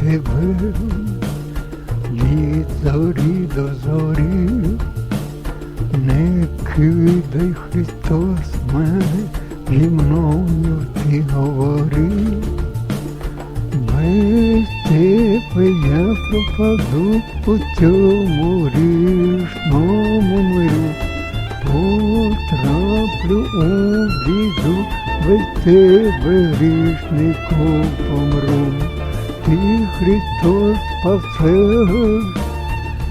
тебе. Від зорі до зорі, не кидай Христос мене, зі мною ти говорив. Без тебе я пропаду у цьому грішному миру, потраплю у біду, без тебе грішнику помру. Ти Христос спасеш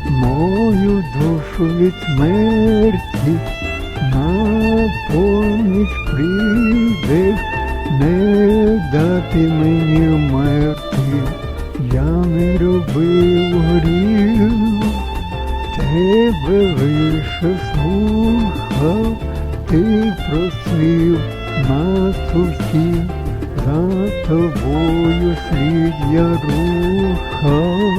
мою душу від смерті, на поміч прийдеш, не дати мені вмерти, я не робив гріх, тебе лише слухав, ти просив нас усіх, за тобою слід я рухав.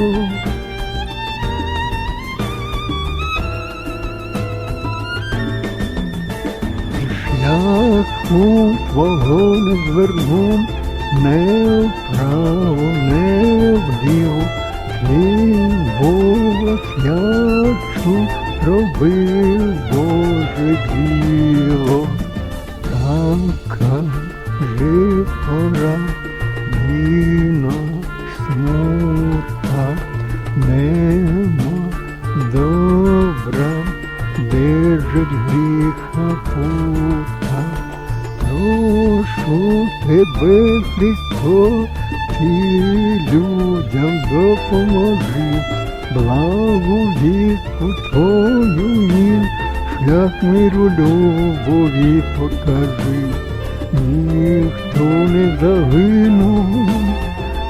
Шляху твого не зверну, не вправо, не вліво, ти Бога свячу, робив Боже діло. Добра, держить гріха пута. Прошу тебе, Христо, ти людям допоможи, благу вістку твою їм, шлях миру любові покажи, ніхто не загинув,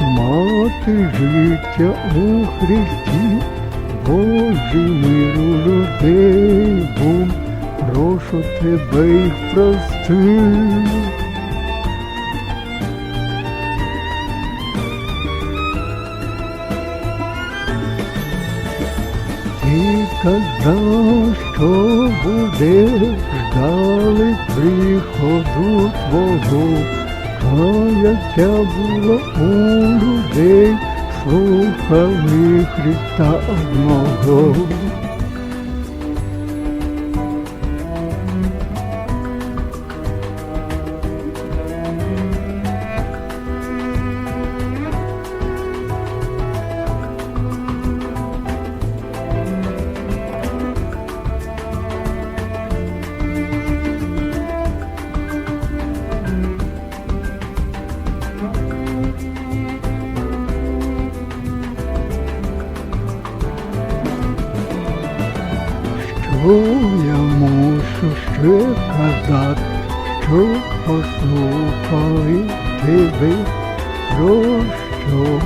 мати життя у Христі, Божий миру людей був, прошу тебе їх прости. Ти казав, що буде ждали приходу твого, каяття було у людей, Rupa Vikrita Moho Що я мушу ще казати, що послухали тебе, про що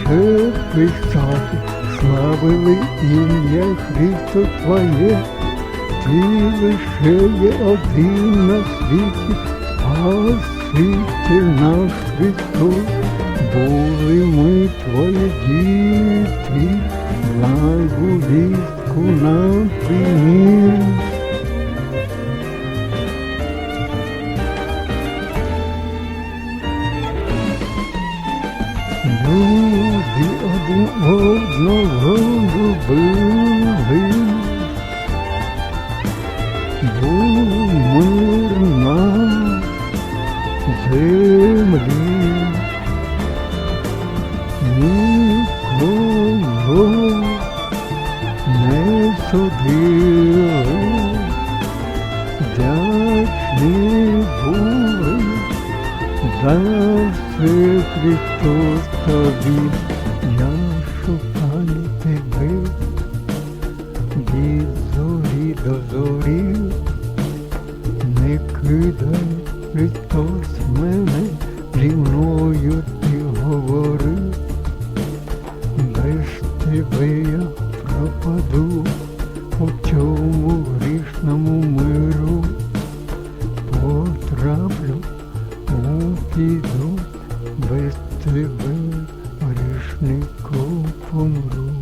ще писати, славили ім'я Христо Твоє, ти лише є один на світі, Спаситель наш Христос, були ми твої діти, Who out in here. No, the, the, oh, no, oh, the судили, вдячні були за все Христос тобі, я шукаю тебе. Від зорі до зорі, не кидай Христос мене, зі мною ти говорив, без тебе я пропаду у цьому грішному миру, потраплю у піду, без тебе грішнику помру.